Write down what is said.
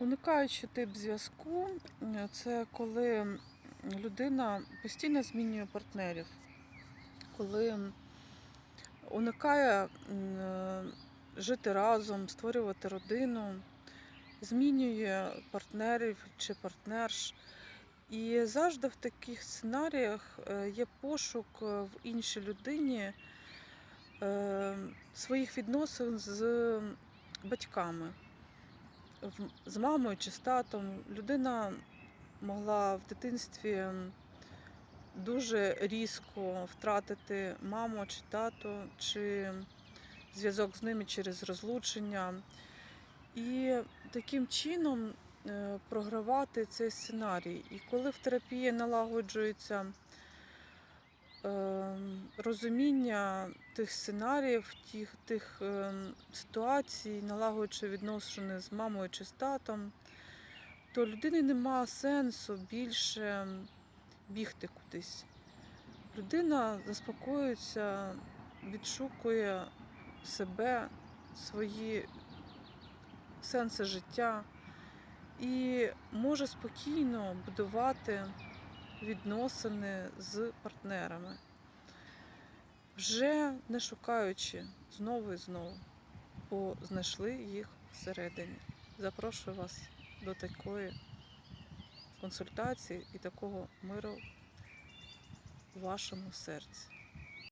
Уникаючи тип зв'язку, е, це коли людина постійно змінює партнерів, коли уникає е, жити разом, створювати родину, змінює партнерів чи партнерш. І завжди в таких сценаріях е, є пошук в іншій людині своїх відносин з батьками з мамою чи з татом. Людина могла в дитинстві дуже різко втратити маму чи тато, чи зв'язок з ними через розлучення. І таким чином е, програвати цей сценарій. І коли в терапії налагоджується е, розуміння тих сценаріїв, тих, тих е, ситуацій, налагоджуючи відносини з мамою чи з татом, то людини нема сенсу більше бігти кудись. Людина заспокоюється, відшукує себе, свої сенси життя і може спокійно будувати відносини з партнерами, вже не шукаючи знову і знову, бо знайшли їх всередині. Запрошую вас до такої консультації і такого миру в вашому серці.